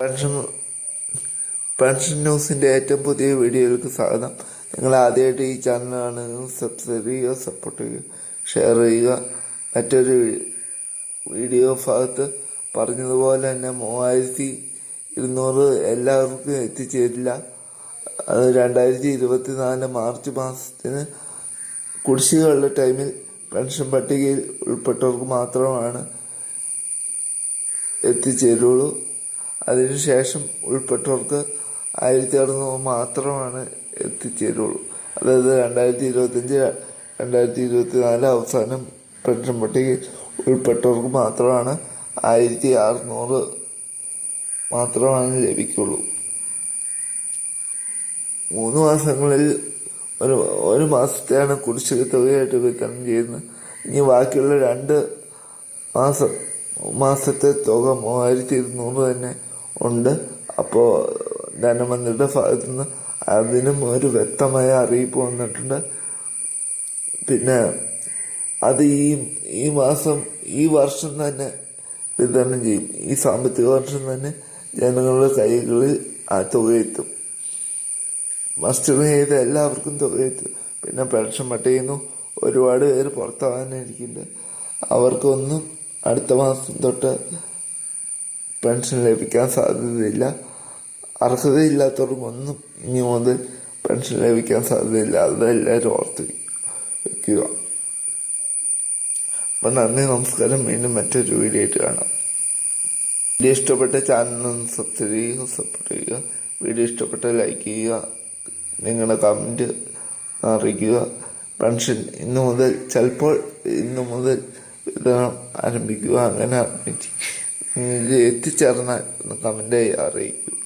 Pension ന്യൂസിന്റെ ഏറ്റവും പുതിയ വീഡിയോകൾക്ക് സ്വാഗതം. നിങ്ങൾ ആദ്യമായിട്ട് ഈ ചാനലാണ് സബ്സ്ക്രൈബ് ചെയ്യുക സപ്പോർട്ട് ചെയ്യുക ഷെയർ ചെയ്യുക. മറ്റൊരു വീഡിയോ ഭാഗത്ത് പറഞ്ഞതുപോലെ തന്നെ മൂവായിരത്തി ഇരുന്നൂറ് എല്ലാവർക്കും എത്തിച്ചേരില്ല. അത് രണ്ടായിരത്തി ഇരുപത്തി നാല് മാർച്ച് മാസത്തിന് കുടിശ്ശികളുടെ ടൈമിൽ പെൻഷൻ പട്ടികയിൽ ഉൾപ്പെട്ടവർക്ക് മാത്രമാണ് എത്തിച്ചേരുള്ളൂ. അതിനുശേഷം ഉൾപ്പെട്ടവർക്ക് ആയിരത്തി അറുന്നൂറ് മാത്രമാണ് എത്തിച്ചേരുള്ളൂ. അതായത് രണ്ടായിരത്തി ഇരുപത്തഞ്ച് രണ്ടായിരത്തി ഇരുപത്തി നാല് അവസാനം പെൻഷൻ പട്ടികയിൽ ഉൾപ്പെട്ടവർക്ക് മാത്രമാണ് ആയിരത്തി അറുന്നൂറ് മാത്രമാണ് ലഭിക്കുള്ളൂ. മൂന്ന് മാസങ്ങളിൽ ഒരു ഒരു മാസത്തെയാണ് കുടിശ്ശിക തുകയായിട്ട് വിതരണം ചെയ്യുന്നത്. ഇനി ബാക്കിയുള്ള രണ്ട് മാസം മാസത്തെ തുക മൂവായിരത്തി ഇരുന്നൂറ് തന്നെ ഉണ്ട്. അപ്പോൾ ധനമന്ത്രിയുടെ ഭാഗത്തു നിന്ന് അതിനും ഒരു വ്യക്തമായ അറിയിപ്പ് വന്നിട്ടുണ്ട്. പിന്നെ അത് ഈ ഈ മാസം ഈ വർഷം തന്നെ വിതരണം ചെയ്യും. ഈ സാമ്പത്തിക വർഷം തന്നെ ജനങ്ങളുടെ കൈകളിൽ ആ തുകയെത്തും. മസ്റ്റർ ചെയ്ത എല്ലാവർക്കും തുകയെത്തും. പിന്നെ പെൻഷൻ പട്ടികയെന്നു ഒരുപാട് പേര് പുറത്താകാനിരിക്കുന്നുണ്ട് അവർക്കൊന്നും അടുത്ത മാസം തൊട്ട് പെൻഷൻ ലഭിക്കാൻ സാധ്യതയില്ല. അർഹതയില്ലാത്തവർക്കൊന്നും ഇനി മുതൽ പെൻഷൻ ലഭിക്കാൻ സാധ്യതയില്ല. അതെല്ലാവരും ഓർത്ത് വയ്ക്കുക അപ്പം നന്ദി നമസ്കാരം. വീണ്ടും മറ്റൊരു വീഡിയോ ആയിട്ട് കാണാം. വീഡിയോ ഇഷ്ടപ്പെട്ട ചാനൽ ഒന്ന് സബ്സ്ക്രൈബ് ചെയ്യുക സപ്പോർട്ട് ചെയ്യുക. വീഡിയോ ഇഷ്ടപ്പെട്ട ലൈക്ക് ചെയ്യുക. നിങ്ങളുടെ കമന്റ് അറിയിക്കുക. പെൻഷൻ ഇന്നു മുതൽ ചിലപ്പോൾ ഇന്നു മുതൽ വിതരണം ആരംഭിക്കുക. അങ്ങനെ ആരംഭിച്ച് എത്തിച്ചേർന്നാൽ കമന്റായി അറിയിക്കുക